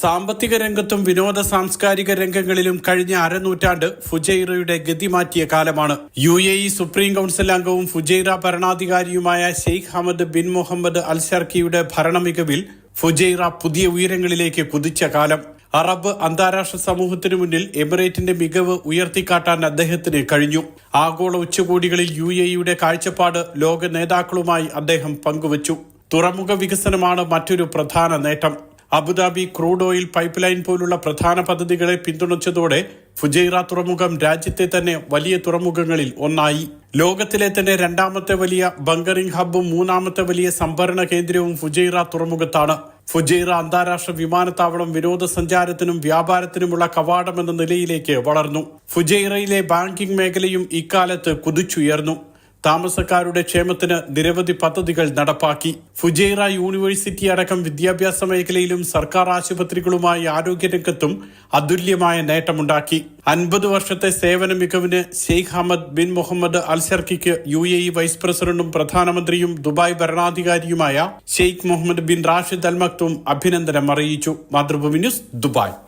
സാമ്പത്തിക രംഗത്തും വിനോദ സാംസ്കാരിക രംഗങ്ങളിലും കഴിഞ്ഞ അരനൂറ്റാണ്ട് ഫുജൈറയുടെ ഗതി മാറ്റിയ കാലമാണ്. U A E supreme council അംഗവും Fujairah ഭരണാധികാരിയുമായ Sheikh Hamad bin Mohammed Al ഷർക്കിയുടെ ഭരണമികവിൽ ഫുജൈറ പുതിയ ഉയരങ്ങളിലേക്ക് കുതിച്ച കാലം. അറബ് അന്താരാഷ്ട്ര സമൂഹത്തിനു മുന്നിൽ എമിറേറ്റിന്റെ മികവ് ഉയർത്തിക്കാട്ടാൻ അദ്ദേഹത്തിന് കഴിഞ്ഞു. ആഗോള ഉച്ചകോടികളിൽ യു എ ഇയുടെ കാഴ്ചപ്പാട് ലോക നേതാക്കളുമായി അദ്ദേഹം പങ്കുവച്ചു. തുറമുഖ വികസനമാണ് മറ്റൊരു പ്രധാന നേട്ടം. Abu Dhabi crude oil pipeline പോലുള്ള പ്രധാന പദ്ധതികളെ പിന്തുണച്ചതോടെ ഫുജൈറ തുറമുഖം രാജ്യത്തെ തന്നെ വലിയ തുറമുഖങ്ങളിൽ ഒന്നായി. ലോകത്തിലെ തന്നെ രണ്ടാമത്തെ വലിയ ബങ്കറിംഗ് ഹബ്ബും മൂന്നാമത്തെ വലിയ സംഭരണ കേന്ദ്രവും ഫുജൈറ തുറമുഖത്താണ്. ഫുജൈറ അന്താരാഷ്ട്ര വിമാനത്താവളം വിനോദസഞ്ചാരത്തിനും വ്യാപാരത്തിനുമുള്ള കവാടമെന്ന നിലയിലേക്ക് വളർന്നു. ഫുജൈറയിലെ ബാങ്കിംഗ് മേഖലയും ഇക്കാലത്ത് കുതിച്ചുയർന്നു. താമസക്കാരുടെ ക്ഷേമത്തിന് നിരവധി പദ്ധതികൾ നടപ്പാക്കി. ഫുജൈറ യൂണിവേഴ്സിറ്റി അടക്കം വിദ്യാഭ്യാസ മേഖലയിലും സർക്കാർ ആശുപത്രികളുമായി ആരോഗ്യരംഗത്തും അതുല്യമായ നേട്ടമുണ്ടാക്കി. അൻപത് വർഷത്തെ സേവന മികവിന് Sheikh Ahmed bin Mohammed Al ഷർക്കിക്ക് U A E vice പ്രസിഡന്റും പ്രധാനമന്ത്രിയും Dubai ഭരണാധികാരിയുമായ Sheikh Mohammed bin Rashid Al Maktoum അഭിനന്ദനം അറിയിച്ചു. Mathrubhumi news Dubai.